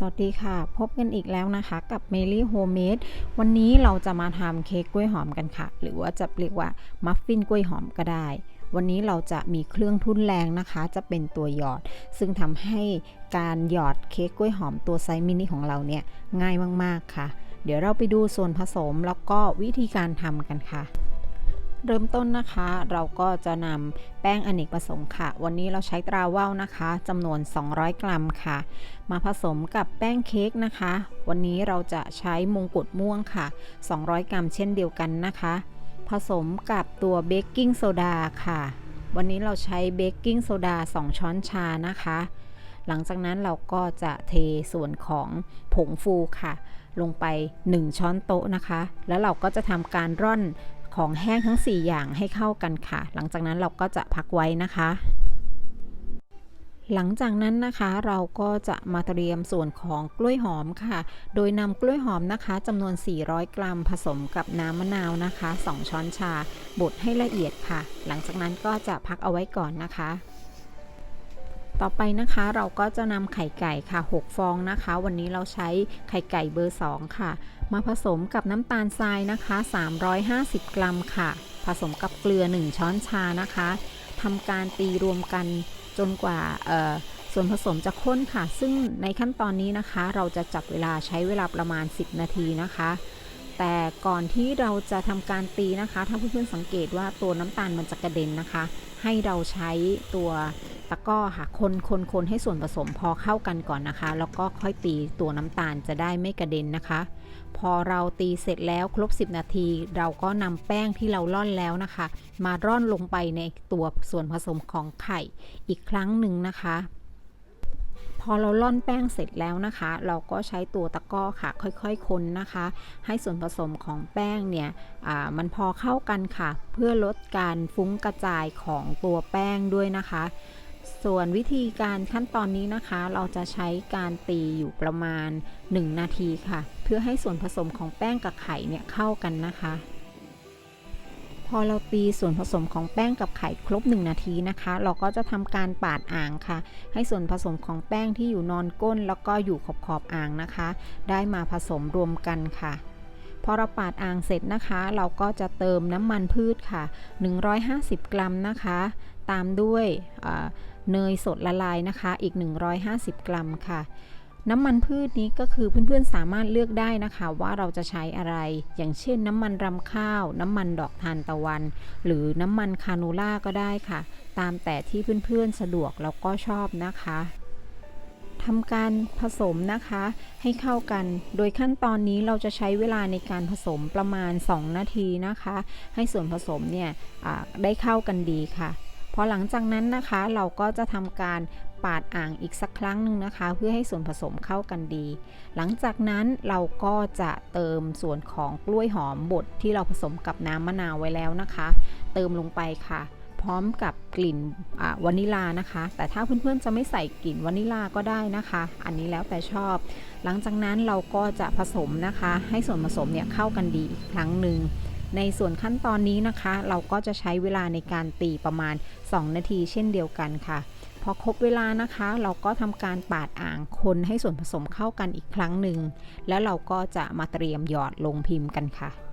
สวัสดีค่ะ พบกันอีกแล้วนะคะ กับเมลี่โฮมเมดวันนี้เราจะมาทำเค้กกล้วยหอมกันค่ะ หรือว่าจะเรียกว่ามัฟฟินกล้วยหอมก็ได้ วันนี้เราจะมีเครื่องทุ่นแรงนะคะ จะเป็นตัวหยอด ซึ่งทำให้การหยอดเค้กกล้วยหอมตัวไซส์มินิของเราเนี่ยง่ายมากๆค่ะ เดี๋ยวเราไปดูส่วนผสมแล้วก็วิธีการทำกันค่ะ เริ่มต้นนะคะเราก็จะนำแป้งอเนกประสงค์ค่ะ วันนี้เราใช้ตราว่าวนะคะจำนวน 200 กรัมค่ะ มาผสมกับแป้งเค้กนะคะ วันนี้เราจะใช้มงกุฎม่วงค่ะ 200 กรัมเช่นเดียวกันนะคะ ผสมกับตัวเบกกิ้งโซดาค่ะ วันนี้เราใช้เบกกิ้งโซดา 2 ช้อนชานะคะ หลังจากนั้นเราก็จะเทส่วนของผงฟูค่ะลงไป 1 ช้อนโต๊ะนะคะ แล้วเราก็จะทำการร่อน ของแห้งทั้ง 4 อย่างให้เข้ากันค่ะ หลังจากนั้นเราก็จะพักไว้นะคะ หลังจากนั้นนะคะเราก็จะมาเตรียมส่วนของกล้วยหอมค่ะ โดยนำกล้วยหอมนะคะจำนวน 400 กรัมผสมกับน้ำมะนาวนะคะ 2 ช้อนชาบดให้ละเอียดค่ะ หลังจากนั้นก็จะพักเอาไว้ก่อนนะคะ ต่อไปนะคะเราก็จะนำไข่ไก่ค่ะ 6 ฟองนะคะ วันนี้เราใช้ไข่ไก่เบอร์ 2 ค่ะ มาผสมกับน้ำตาลทรายนะคะ 350 กรัมค่ะ ผสมกับเกลือ 1 ช้อนชานะคะทำการตีรวมกันจนกว่าส่วนผสมจะข้นค่ะ ซึ่งในขั้นตอนนี้นะคะ เราจะจับเวลาใช้เวลาประมาณ 10 นาทีนะคะ แต่ก่อนที่เราจะทำการตีนะคะ ถ้าเพื่อนๆสังเกตว่าตัวน้ำตาลมันจะกระเด็นนะคะ ให้เราใช้ตัวตะก้อค่ะคนคนคนให้ส่วนผสมพอเข้ากันก่อนนะคะ แล้วก็ค่อยตีตัวน้ำตาลจะได้ไม่กระเด็นนะคะ พอเราตีเสร็จแล้วครบ 10 นาที เราก็นำแป้งที่เราร่อนแล้วนะคะ มาร่อนลงไปในตัวส่วนผสมของไข่อีกครั้งหนึ่งนะคะ อเราล่อนแป้งเสร็จแล้วนะคะ เราก็ใช้ตัวตะก้อค่ะ ค่อยๆคนนะคะ ให้ส่วนผสมของแป้งเนี่ยมันพอเข้ากันค่ะ เพื่อลดการฟุ้งกระจายของตัวแป้งด้วยนะคะ ส่วนวิธีการขั้นตอนนี้นะคะ เราจะใช้การตีอยู่ประมาณ 1 นาทีค่ะ เพื่อให้ส่วนผสมของแป้งกับไข่เนี่ยเข้ากันนะคะ พอเราตีส่วนผสมของแป้งกับไข่ครบ 1 นาทีนะคะ เราก็จะทำการปาดอ่างค่ะ ให้ส่วนผสมของแป้งที่อยู่นอนก้น แล้วก็อยู่ขอบขอบอ่างนะคะ ได้มาผสมรวมกันค่ะพอเราปาดอ่างเสร็จนะคะ เราก็จะเติมน้ำมันพืชค่ะ 150 กรัมนะคะ ตามด้วยเนยสดละลายนะคะอีก 150 กรัมค่ะ น้ำมันพืชนี้ก็คือเพื่อนๆสามารถเลือกได้นะคะ ว่าเราจะใช้อะไร อย่างเช่น น้ำมันรำข้าว น้ำมันดอกทานตะวัน หรือน้ำมันคานูล่าก็ได้ค่ะ ตามแต่ที่เพื่อนๆสะดวกแล้วก็ชอบนะคะทำการผสมนะคะให้เข้ากัน โดยขั้นตอนนี้เราจะใช้เวลาในการผสมประมาณ 2 นาทีนะคะ ให้ส่วนผสมเนี่ยได้เข้ากันดีค่ะ พอหลังจากนั้นนะคะเราก็จะทำการปาดอ่างอีกสักครั้งหนึ่งนะคะ เพื่อให้ส่วนผสมเข้ากันดี หลังจากนั้นเราก็จะเติมส่วนของกล้วยหอมบดที่เราผสมกับน้ำมะนาวไว้แล้วนะคะ เติมลงไปค่ะ พร้อมกับกลิ่นวานิลานะคะ แต่ถ้าเพื่อนๆจะไม่ใส่กลิ่นวานิลาก็ได้นะคะ อันนี้แล้วแต่ชอบ หลังจากนั้นเราก็จะผสมนะคะ ให้ส่วนผสมเนี่ยเข้ากันดีอีกครั้งหนึ่ง ในส่วนขั้นตอนนี้นะคะ เราก็จะใช้เวลาในการตีประมาณ 2 นาทีเช่นเดียวกันค่ะ พอครบเวลานะคะ เราก็ทำการปาดอ่างคนให้ส่วนผสมเข้ากันอีกครั้งหนึ่งแล้วเราก็จะมาเตรียมหยอดลงพิมพ์กันค่ะ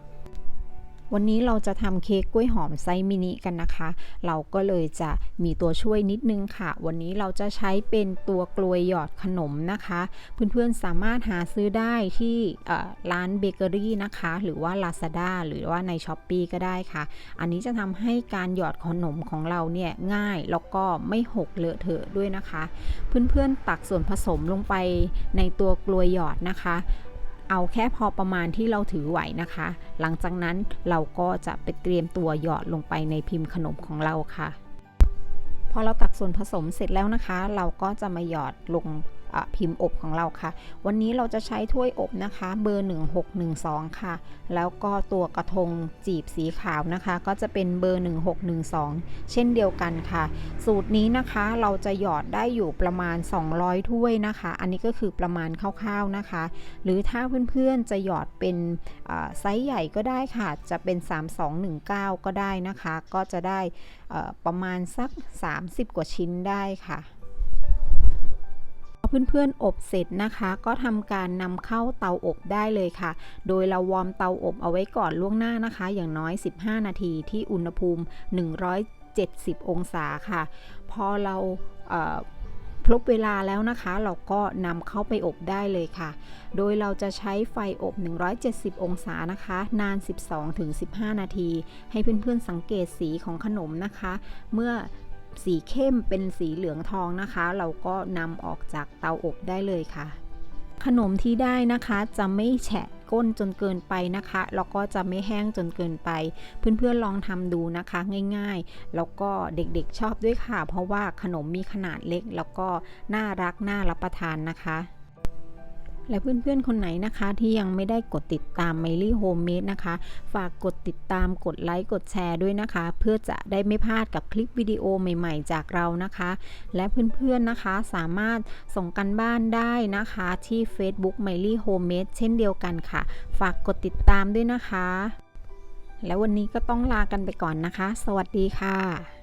วันนี้เราจะทำเค้กกล้วยหอมไซส์มินิกันนะคะ เราก็เลยจะมีตัวช่วยนิดนึงค่ะ วันนี้เราจะใช้เป็นตัวกลวยหยอดขนมนะคะ เพื่อนๆสามารถหาซื้อได้ที่ร้านเบเกอรี่นะคะ หรือว่า Lazada หรือว่าใน s h อ p e e ก็ได้ค่ะ อันนี้จะทำให้การหยอดขนมของเราเนี่ยง่ายแล้วก็ไม่หกเลอะเทอะด้วยนะคะ เพื่อนๆตักส่วนผสมลงไปในตัวกลวยหยอดนะคะ เอาแค่พอประมาณที่เราถือไหวนะคะ หลังจากนั้นเราก็จะไปเตรียมตัวหยอดลงไปในพิมพ์ขนมของเราค่ะ พอเราตักส่วนผสมเสร็จแล้วนะคะ เราก็จะมาหยอดลง พิมพ์อบของเราค่ะ วันนี้เราจะใช้ถ้วยอบนะคะเบอร์ 1612 ค่ะ แล้วก็ตัวกระทงจีบสีขาวนะคะ ก็จะเป็นเบอร์ 1612 เช่นเดียวกันค่ะ สูตรนี้นะคะเราจะหยอดได้อยู่ประมาณ 200 ถ้วยนะคะ อันนี้ก็คือประมาณคร่าวๆนะคะ หรือถ้าเพื่อนๆจะหยอดเป็นไซส์ใหญ่ก็ได้ค่ะ จะเป็น 3219 ก็ได้นะคะ ก็จะได้ประมาณสัก 30 กว่าชิ้นได้ค่ะ เพื่อนๆอบเสร็จนะคะ ก็ทำการนำเข้าเตาอบได้เลยค่ะ โดยเราวอร์มเตาอบเอาไว้ก่อนล่วงหน้านะคะ อย่างน้อย 15 นาทีที่อุณหภูมิ 170 องศาค่ะ พอเราเครบเวลาแล้วนะคะ เราก็นำเข้าไปอบได้เลยค่ะ โดยเราจะใช้ไฟอบ 170 องศานะคะ นาน 12-15 นาที ให้เพื่อนๆสังเกตสีของขนมนะคะ เมื่อ สีเข้มเป็นสีเหลืองทองนะคะ เราก็นำออกจากเตาอบได้เลยค่ะ ขนมที่ได้นะคะจะไม่แฉะก้นจนเกินไปนะคะ แล้วก็จะไม่แห้งจนเกินไป เพื่อนๆลองทำดูนะคะง่ายๆ แล้วก็เด็กๆชอบด้วยค่ะ เพราะว่าขนมมีขนาดเล็ก แล้วก็น่ารักน่ารับประทานนะคะ และเพื่อนๆ คนไหนนะคะที่ยังไม่ได้กดติดตาม m มลี่โฮมเมดนะคะ ฝากกดติดตามกดไลค์กดแชร์ด้วยนะคะ เพื่อจะได้ไม่พลาดกับคลิปวิดีโอใหม่ๆ จากเรานะคะ และเพื่อนๆนะคะสามารถส่งกันบ้านได้นะคะที่ Facebook m มลี่โฮมเมดเช่นเดียวกันค่ะ ฝากกดติดตามด้วยนะคะ และวันนี้ก็ต้องลากันไปก่อนนะคะ สวัสดีค่ะ